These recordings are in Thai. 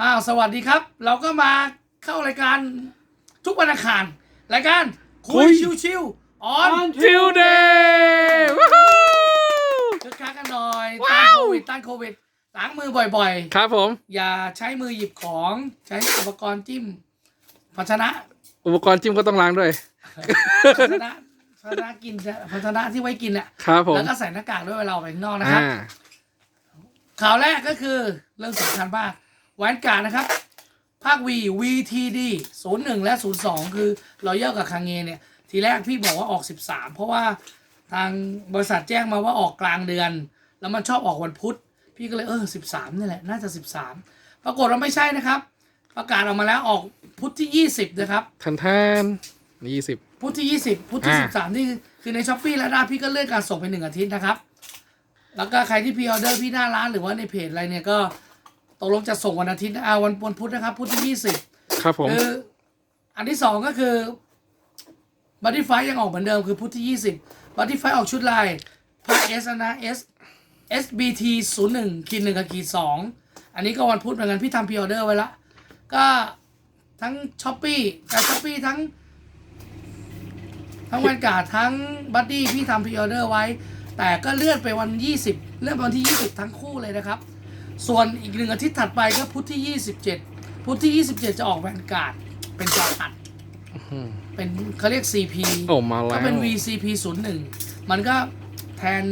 อ้าวสวัสดีครับ เราก็มาเข้ารายการทุกวันอังคารรายการคุคุยย ชิวๆออนทิวเดย์ว้าวคึกคักกันหน่อยว้าต้านว โควิดต้านโควิดล้างมือบ่อยครับผม ๆ อย่าใช้มือหยิบของใช้อุปกรณ์จิ้มภาชนะอุปกรณ์จิ้มก็ต้องล้างด้วย ภาชนะภาชนะกินภาชนะที่ไว้กินอะครับผมแล้วก็ใส่หน้ากากด้วยเวลาออกไปข้างนอกนะครับ อ่าข่าวแรกก็คือเรื่องสำคัญมาก แวนการ์ดนะครับ ภาค V VTD 01 และ 02 คือรอยัลกับคังเงเนี่ย ทีแรกพี่บอกว่าออก 13 เพราะว่าทางบริษัทแจ้งมาว่าออกกลางเดือน แล้วมันชอบออกวันพุธ พี่ก็เลยเออ 13 นี่แหละ น่าจะ 13 ปรากฏว่าไม่ใช่นะครับ ประกาศออกมาแล้วออกพุธที่ 20 นะครับทันทานยี่สิบพุธที่ 20พุธที่อ่า13 นี่คือในช้อปปี้และด้าพี่ก็เลื่อนการส่งไปหนึ่งอาทิตย์นะครับ แล้วก็ใครที่พรีออเดอร์พี่หน้าร้านหรือว่าในเพจอะไรเนี่ยก็ ตกลงจะส่งวันอาทิตย์อ่าวันวันพุธนะครับ พุธที่20ครับผม คืออันที่สองก็คือบัตตี้ไฟยังออกเหมือนเดิมคือพุธที่20บัตตี้ไฟออกชุดลายภาค S นะ S SBT 0 1ขีดหนึ่งกับขีดสองอันนี้ก็วันพุธเหมือนกันพี่ทำพรีออเดอร์ไว้ละ ก็ทั้งช้อปปี้แต่ช้อปปี้ทั้ง ทั้งวันการ์ดทั้งบัดดี้พี่ทำพรีออเดอร์ไว้ แต่ก็เลื่อนไปวัน 20 เลื่อนไปวันที่ 20 ทั้งคู่เลยนะครับ ส่วนอีกหนึ่งอาทิตย์ถัดไปก็พุธที่ 27 พุธที่ 27 จะออกแวนการ์ดเป็นจอตัดอืมเป็นเขาเรียก CP โอ้มาแล้ก็วเป็น VCP 0 1มันก็แทน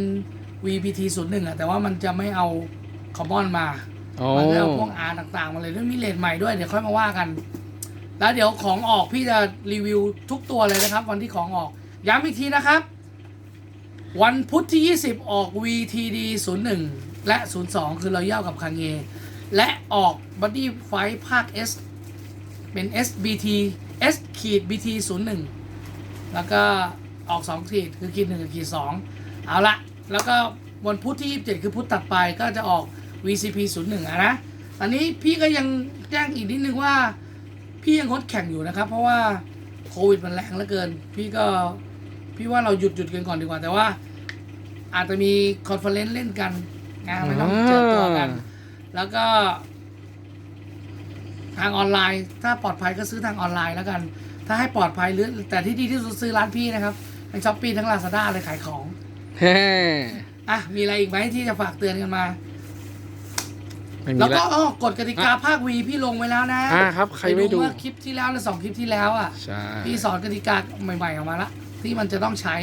VPT 0 1อะแต่ว่ามันจะไม่เอาคอมมอนมาอ๋อมันจะเอาพวก R ต่างๆ มาเลยเรื่องมีเลทใหม่ด้วย เดี๋ยวค่อยมาว่ากัน แล้วเดี๋ยวของออกพี่จะรีวิวทุกตัวเลยนะครับ วันที่ของออก ย้ำอีกทีนะครับ วันพุธที่ 20 ออก VTD 01 และ 02 คือเราย่ากับคังเงและออก Body Fight ภาค S เป็น SBT S ขีด BT 01 แล้วก็ออก 2 ขีด คือขีด1กับขีด 2 เอาละ แล้วก็วันพุธที่ 27 คือพุธตัดไปก็จะออก VCP 01อะนะ ตอนนี้พี่ก็ยังแจ้งอีกนิดนึงว่า พี่ยังงดแข่งอยู่นะครับ เพราะว่าโควิดมันแรงเหลือเกิน พี่ก็พี่ว่าเราหยุดหยุดกันก่อนดีกว่า แต่ว่าอาจจะมีคอนเฟอเรนซ์เล่นกัน นะไม่ต้องเจอตัวกัน แล้วก็ ทางออนไลน์ ถ้าปลอดภัยก็ซื้อทางออนไลน์แล้วกัน ถ้าให้ปลอดภัยหรือ แต่ที่ดีที่สุดซื้อร้านพี่นะครับทั้งช้อปปี้ทั้งลาซาด้าเลยขายของแฮ่อะมีอะไรอีกไหมที่จะฝากเตือนกันมาไม่มีแล้วแล้ก็วอ้อกฎกติกาภาควีพี่ลงไว้แล้วนะอ่าครับ ใครไม่ดูเมื่อคลิปที่แล้วและสองคลิปที่แล้วอะใช่พี่สอนกติกาใหม่ๆออกมาละที่มันจะต้องใช้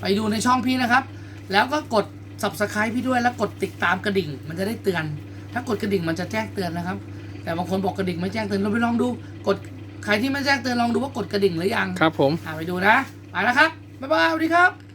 ไปดูในช่องพี่นะครับ แล้วก็กด subscribe พี่ด้วยแล้วกดติดตามกระดิ่ง มันจะได้เตือน ถ้ากดกระดิ่งมันจะแจ้งเตือนนะครับ แต่บางคนบอกกระดิ่งไม่แจ้งเตือนเราไปลองดู กดใครที่ไม่แจ้งเตือนลองดูว่ากดกระดิ่งหรือยังครับผมอ่าไปดูนะไปแล้วครับบ๊ายบายสวัสดีครับ